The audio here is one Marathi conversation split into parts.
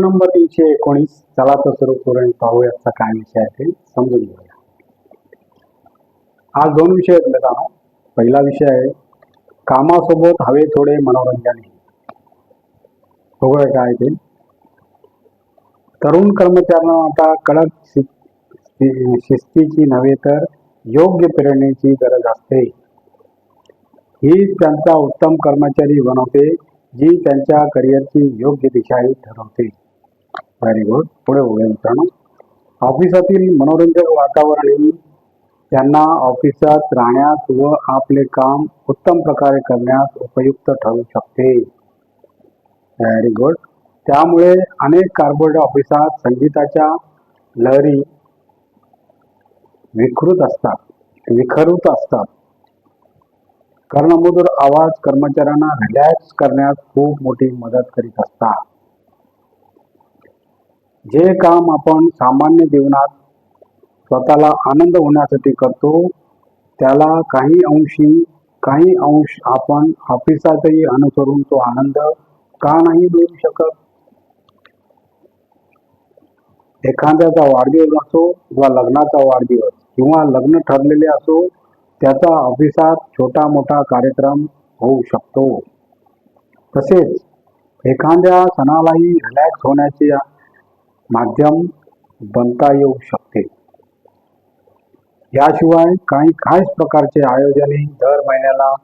नंबर तीनशे एकोणीस. चला तर सुरू करू पाहूयाचा काय विषय आहे ते समजून घेऊया. आज दोन विषय आहेत मित्रांनो. पहिला विषय आहे कामासोबत हवे थोडे मनोरंजन बघूया काय ते. तरुण कर्मचाऱ्यांना आता कडक शिस्तीची नव्हे तर योग्य प्रेरणेची गरज असते. ही त्यांचा उत्तम कर्मचारी बनवते जी त्यांच्या करिअरची योग्य दिशाही ठरवते. व्हेरी गुड पुढे बघूया मित्रांनो ऑफिसातील मनोरंजक वातावरण त्यांना ऑफिसात राहण्यास व आपले काम उत्तम प्रकारे करण्यास उपयुक्त ठरू शकते. Very good. त्यामुळे अनेक कार्पोरेट ऑफिसात संगीताच्या लहरी विकृत असतात विखरूत असतात. कर्णमधुर आवाज कर्मचाऱ्यांना रिलॅक्स करण्यास खूप मोठी मदत करीत असतात. जे काम आपण सामान्य जीवनात स्वतःला आनंद होण्यासाठी करतो त्याला काही अंशी काही अंश आपण ऑफिसातही अनुसरून तो आनंद का नाही मिळू शकत? एखाद्याचा वाढदिवस असो वा लग्नाचा वाढदिवस किंवा लग्न ठरलेले असो त्याचा ऑफिसात छोटा मोठा कार्यक्रम होऊ शकतो. तसेच एखाद्या सणालाही रिलॅक्स होण्याच्या माध्यम बनता येऊ शकते. याशिवाय काही खास प्रकारचे आयोजने दर महिन्याला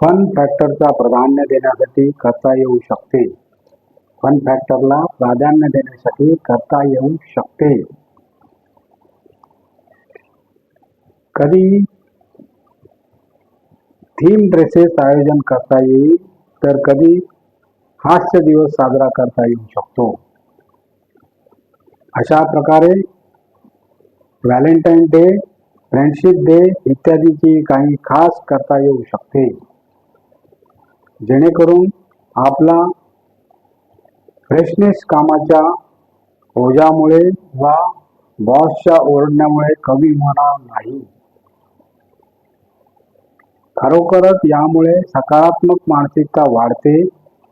फन फॅक्टरचा प्राधान्य देण्यासाठी करता येऊ शकते. फन फॅक्टरला प्राधान्य देण्यासाठी करता येऊ शकते. कधी थीम ड्रेसेस आयोजन करता येईल तर कधी हास्य दिवस साजरा करता येऊ शकतो. अशा प्रकारे व्हॅलेंटाईन डे फ्रेंडशिप डे इत्यादीची काही खास करता येऊ शकते. जेणेकरून आपला फ्रेशनेस कामाच्या ओझ्यामुळे वा बॉसच्या ओरडण्यामुळे कमी होणार नाही. खरोखरच यामुळे सकारात्मक मानसिकता वाढते.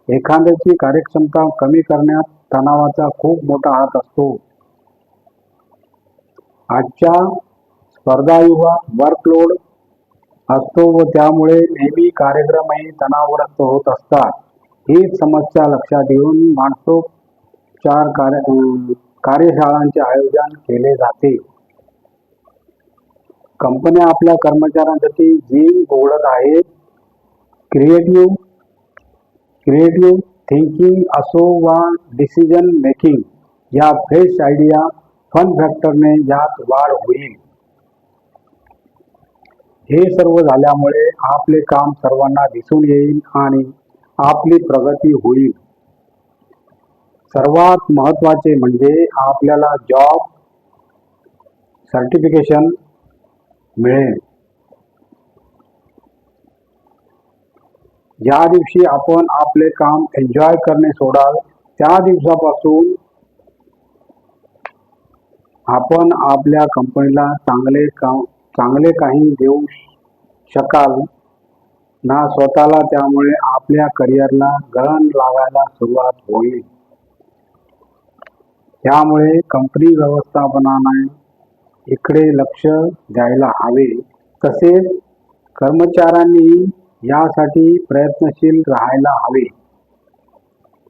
एखाद्याची कार्यक्षमता कमी करण्यात तणावाचा खूप मोठा हात असतो. आजच्या स्पर्धायुगात वर्कलोड असतो व त्यामुळे नेहमी कार्यक्रमही तणावग्रस्त होत असतात. हीच समस्या लक्षात घेऊन मानसोपचार कार्य कार्यशाळांचे आयोजन केले जाते. कंपन्या आपल्या कर्मचाऱ्यांसाठी जिम उघडत आहेत. क्रिएटिव्ह क्रिएटिव्ह थिंकिंग असो वा डिसिजन मेकिंग या फ्रेश आयडिया फन फॅक्टरने यात वाढ होईल. हे सर्व झाल्यामुळे आपले काम सर्वांना दिसून येईल आणि आपली प्रगती होईल. सर्वात महत्त्वाचे म्हणजे आपल्याला जॉब सर्टिफिकेशन मिळेल. ज्या दिवशी आपण आपले काम एन्जॉय करणे सोडाल त्या दिवसापासून आपण आपल्या कंपनीला चांगले काम चांगले काही देऊ शकाल ना स्वतःला त्यामुळे आपल्या करिअरला गळण लावायला सुरुवात होईल. त्यामुळे कंपनी व्यवस्थापनाने इकडे लक्ष द्यायला हवे. तसेच कर्मचाऱ्यांनी यासाठी प्रयत्नशील राहायला हवे.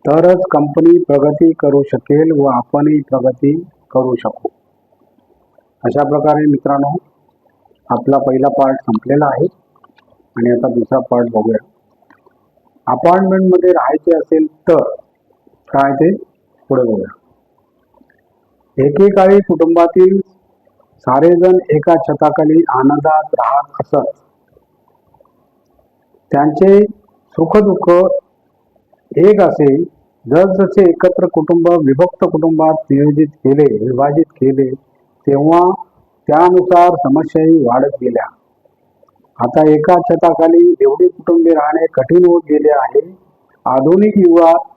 तरच कंपनी प्रगती करू शकेल व आपणही प्रगती करू शकू. अशा प्रकारे मित्रांनो आपला पहिला पार्ट संपलेला आहे. आणि आता दुसरा पार्ट बघूया. अपार्टमेंटमध्ये राहायचे असेल तर काय ते पुढे बघूया. एकेकाळी कुटुंबातील सारेजण एका छताखाली आनंदात राहत असत. त्यांचे सुखदुःख एक असे जसजसे एकत्र कुटुंब विभक्त कुटुंबात नियोजित केले विभाजित केले तेव्हा त्यानुसार समस्याही वाढत गेल्या. आता एका छताखाली एवढी कुटुंबे राहणे कठीण होत गेले आहे. आधुनिक युगात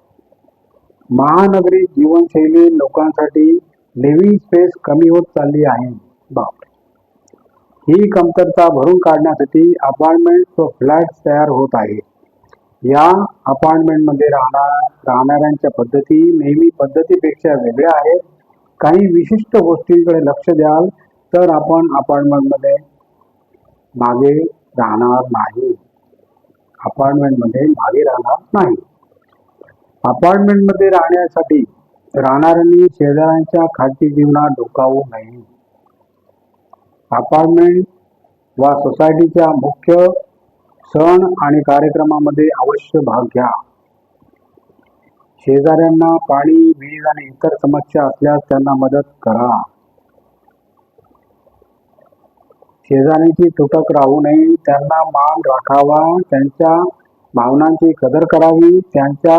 महानगरी जीवनशैली लोकांसाठी लिव्हिंग स्पेस कमी होत चालली आहे. बाप ही कमतरता भरून काढण्यासाठी अपार्टमेंट व फ्लॅट तयार होत आहे. या अपार्टमेंटमध्ये राहणार राहणाऱ्यांच्या पद्धती नेहमी पद्धतीपेक्षा वेगळ्या आहेत. काही विशिष्ट गोष्टींकडे लक्ष द्याल तर आपण अपार्टमेंटमध्ये मागे राहणार नाही. अपार्टमेंटमध्ये मागे राहणार नाही. अपार्टमेंटमध्ये राहण्यासाठी राहणाऱ्यांनी शेजाऱ्यांच्या खाजगी जीवनात डोकावू नये. अपार्टमेंट वा सोसायटीच्या मुख्य सण आणि कार्यक्रमामध्ये अवश्य भाग घ्या. शेजाऱ्यांना पाणी वीज आणि इतर समस्या असल्यास त्यांना मदत करा. शेजाऱ्यांची तुटक राहू नये. त्यांना मान राखावा. त्यांच्या भावनांची कदर करावी. त्यांच्या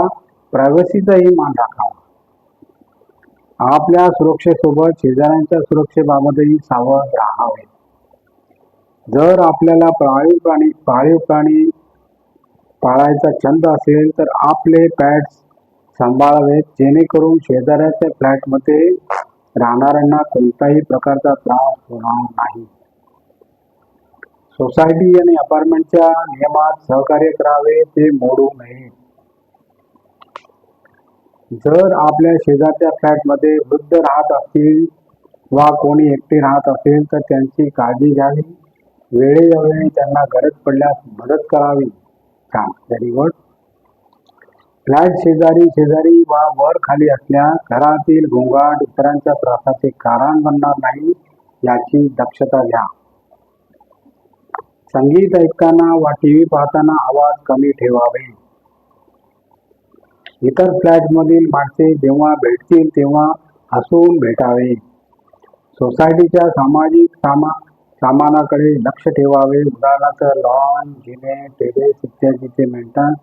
प्रायव्हसीचाही मान राखावा. आपल्या सुरक्षेसोबत शेजाऱ्यांच्या सुरक्षेबाबतही सावध राहावे. जर आपल्याला पाळीव प्राणी पाळीव प्राणी पाळायचा छंद असेल तर आपले पॅड्स सांभाळावेत जेणेकरून शेजाऱ्याच्या फ्लॅटमध्ये राहणाऱ्यांना कोणताही प्रकारचा त्रास होणार नाही. सोसायटी आणि अपार्टमेंटच्या नियमात सहकार्य करावे ते मोडू नये. जर आपल्या शेजारच्या फ्लॅटमध्ये वृद्ध राहत असतील वा कोणी एकटे राहत असेल तर त्यांची काळजी घ्यावी. वेळेवेळी त्यांना गरज पडल्यास मदत करावी. छान. व्हेरी गुड फ्लॅट शेजारी शेजारी वा वर खाली असल्या घरातील गोंगाट इतरांच्या त्रासाचे कारण बनणार नाही याची दक्षता घ्या. संगीत ऐकताना वा टी व्ही पाहताना आवाज कमी ठेवावे. इतर फ्लॅटमधील माणसे जेव्हा भेटतील तेव्हा हसून भेटावे. सोसायटीच्या सामाजिक सामा सामानाकडे लक्ष ठेवावे. उदाहरणार्थ लॉन जिने टेरेस इत्यादीचे मेंटेनन्स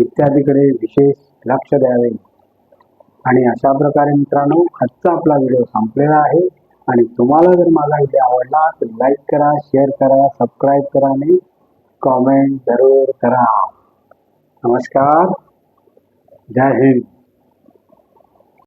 इत्यादीकडे विशेष लक्ष द्यावे. आणि अशा प्रकारे मित्रांनो आजचा आपला व्हिडिओ संपलेला आहे. आणि तुम्हाला जर माझा व्हिडिओ आवडला तर लाईक करा शेअर करा सबस्क्राईब करा आणि कॉमेंट जरूर करा. नमस्कार. जय हिंद.